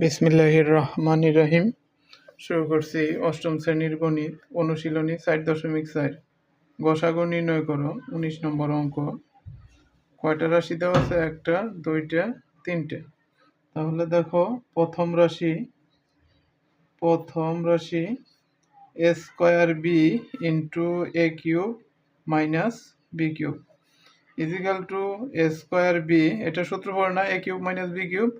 বিসমিল্লাহির রহমানির রহিম শুরু করছি অষ্টম শ্রেণির গণিত, অনুশীলনী ষাট দশমিক চার। গসাগু নির্ণয় করো, উনিশ নম্বর অঙ্ক। কয়টা রাশি দেওয়া আছে? একটা, দুইটা, তিনটে। তাহলে দেখো, প্রথম রাশি প্রথম রাশি A square B into A cube minus B cube. Equal to A square B, এটা সূত্র পড়ে না? A cube minus B cube?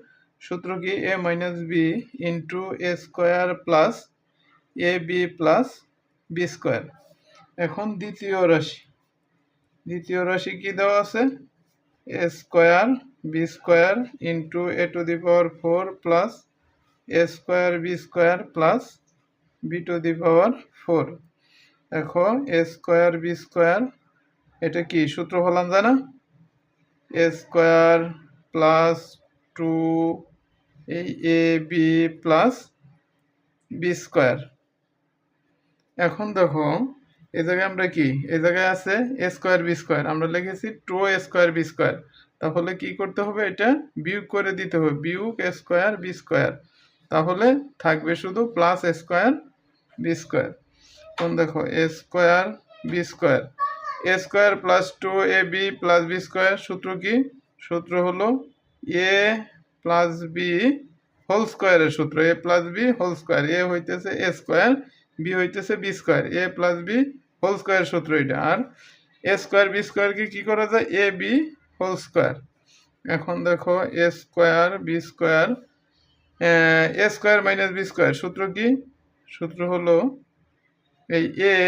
সূত্র কি? A minus B into A square plus A B plus B square এখন দ্বিতীয় রাশি। দ্বিতীয় রাশি কি দেওয়া আছে? A square B square into A to the power four plus A square B square plus B to the power four দেখো A square B square এটা কি সূত্র হলাম জানা? এ স্কোয়ার প্লাস টু এই A B plus B square. এখন দেখো, এই জায়গায় আমরা কি? এই জায়গায় আছে এ স্কোয়ার বি স্কোয়ার। আমরা লিখেছি two A square B square. তাহলে কি করতে হবে এটা? বিয়োগ করে দিতে হবে। বিয়োগ এ স্কোয়ার বি স্কোয়ার। তাহলে থাকবে শুধু plus A square B square. এখন দেখো, A square B square. A square plus two A B plus B square সূত্র কি? সূত্র হলো এ প্লাস বি হোল স্কোয়ারের সূত্র A plus B whole square A হইতেছে এ স্কোয়ার বি হইতেছে B square A plus B whole square সূত্র এটা। আর এ স্কোয়ার বি স্কোয়ারকে কী করা যায়? এ বি হোল স্কোয়ার এখন দেখো A square B square A square minus B square সূত্র কি? সূত্র হলো এই এ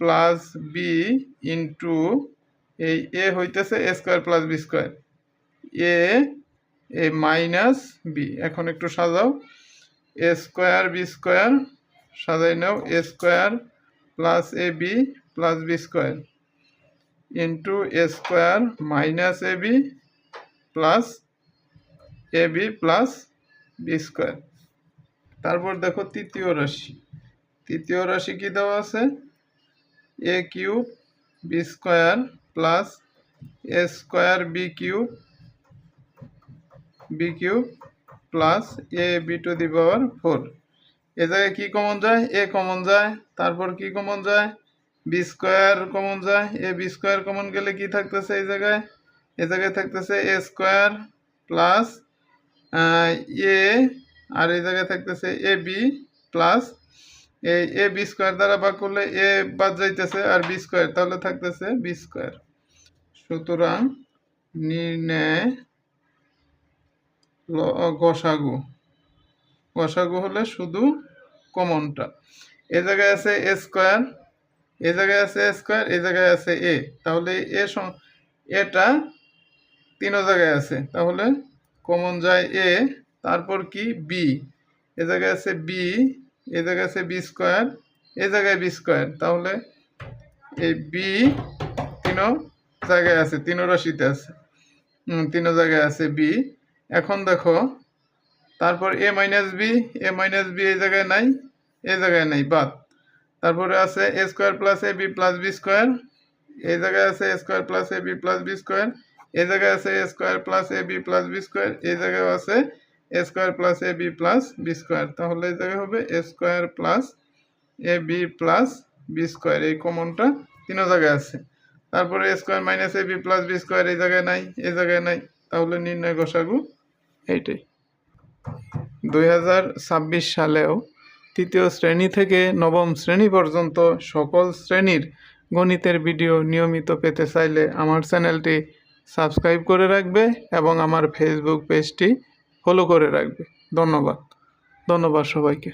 প্লাস বি ইন্টু এই এ হইতেছে A square plus B square A A minus B এখন একটু সাজাও। এ স্কোয়ার বি স্কোয়ার সাজাই নাও। A square plus A B plus B square into A square minus A B plus A B plus B square তারপর দেখো তৃতীয় রাশি। তৃতীয় রাশি কি দেওয়া আছে? A cube B square plus A square B cube B cube plus A B to the power four A জায়গায় কী কমন যায়? এ কমন যায়। তারপর কি কমন যায়? বি স্কোয়ার কমন যায়। এ বি স্কোয়ার কমন গেলে কি থাকতেছে এই জায়গায়? এ জায়গায় থাকতেছে এ স্কোয়ার প্লাস এ আর এই জায়গায় থাকতেছে এ বি প্লাস এই এ বি স্কোয়ার দ্বারা ভাগ করলে এ বাদ যাইতেছে আর বি স্কোয়ার তাহলে থাকতেছে বি স্কোয়ার সুতরাং নির্ণয় গসাগু। গসাগু হলে শুধু কমনটা। এ জায়গায় আছে এ স্কোয়ার, এ জায়গায় আছে এ স্কোয়ার, এ জায়গায় আছে এ। তাহলে এ এটা তিনও জায়গায় আছে। তাহলে কমন যায় এ, তারপর কি? বি। এ জায়গায় আছে বি, এ জায়গায় আছে বি স্কোয়ার, এ জায়গায় বি স্কোয়ার। তাহলে এই বি তিনও জায়গায় আছে, তিনও রাশিতে আছে। তিনও জায়গায় আছে বি। এখন দেখো, তারপর A minus B A minus B এই জায়গায় নাই এ জায়গায় নাই, বাদ। তারপরে আছে A square plus A B plus B square এই জায়গায় আছে A square plus A B plus B square এই জায়গায় আছে A square plus A B plus B square এই জায়গায় আছে A square plus A B plus B square তাহলে এই জায়গায় হবে A square plus A B plus B square এই কমনটা তিনও জায়গায় আছে। তারপরে square minus A B plus B square এই জায়গায় নাই, এই জায়গায় নাই। তাহলে নির্ণয় গসাগু এইটাই। দু হাজার ছাব্বিশ সালেও তৃতীয় শ্রেণি থেকে নবম শ্রেণি পর্যন্ত সকল শ্রেণির গণিতের ভিডিও নিয়মিত পেতে চাইলে আমার চ্যানেলটি সাবস্ক্রাইব করে রাখবে এবং আমার ফেসবুক পেজটি ফলো করে রাখবে। ধন্যবাদ। ধন্যবাদ সবাইকে।